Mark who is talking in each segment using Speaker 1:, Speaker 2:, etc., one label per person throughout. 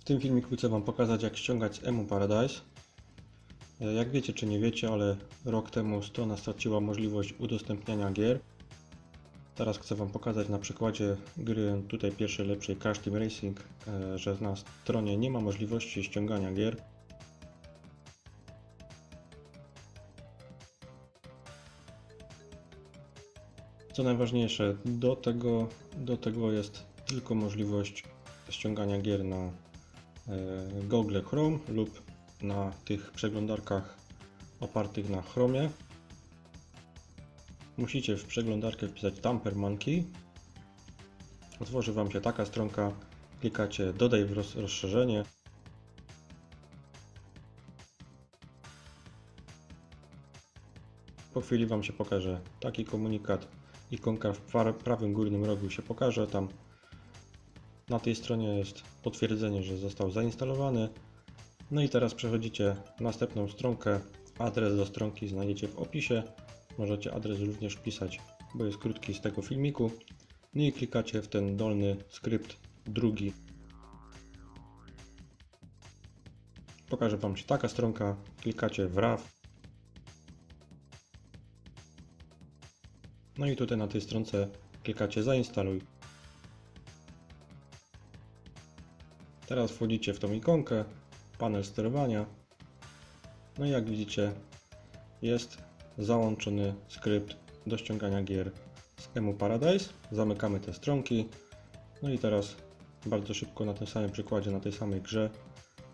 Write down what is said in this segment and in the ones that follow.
Speaker 1: W tym filmiku chcę Wam pokazać jak ściągać Emu Paradise. E, jak wiecie czy nie wiecie, ale rok temu strona straciła możliwość udostępniania gier. Teraz chcę Wam pokazać na przykładzie gry tutaj pierwszej lepszej Crash Team Racing, e, że na stronie nie ma możliwości ściągania gier. Co najważniejsze, do tego, do tego jest tylko możliwość ściągania gier na e, Google Chrome lub na tych przeglądarkach opartych na Chromie. Musicie w przeglądarkę wpisać Tamper Monkey. Otworzy Wam się taka stronka, klikacie dodaj rozszerzenie. Po chwili Wam się pokaże taki komunikat. Ikonka w pra- prawym górnym rogu się pokaże. Tam na tej stronie jest potwierdzenie, że został zainstalowany. No i teraz przechodzicie następną stronkę. Adres do stronki znajdziecie w opisie. Możecie adres również wpisać, bo jest krótki z tego filmiku. No i klikacie w ten dolny skrypt drugi. Pokaże Wam się taka stronka. Klikacie w RAW. No i tutaj na tej stronce klikacie zainstaluj. Teraz wchodzicie w tą ikonkę, panel sterowania. No i jak widzicie jest załączony skrypt do ściągania gier z Emu Paradise. Zamykamy te stronki. No i teraz bardzo szybko na tym samym przykładzie, na tej samej grze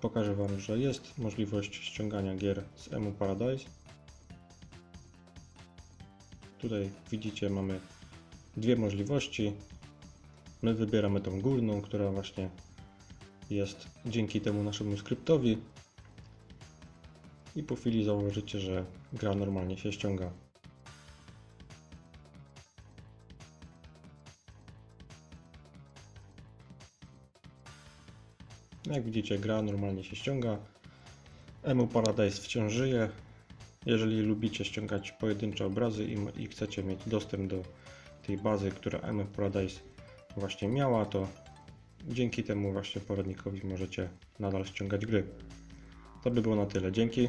Speaker 1: pokażę Wam, że jest możliwość ściągania gier z Emu Paradise. Tutaj widzicie mamy dwie możliwości. My wybieramy tą górną, która właśnie jest dzięki temu naszemu skryptowi i po chwili zauważycie, że gra normalnie się ściąga. Jak widzicie, gra normalnie się ściąga. Emu Paradise wciąż żyje. Jeżeli lubicie ściągać pojedyncze obrazy i, i chcecie mieć dostęp do tej bazy, która Emu Paradise właśnie miała, to dzięki temu właśnie poradnikowi możecie nadal ściągać gry. To by było na tyle. Dzięki.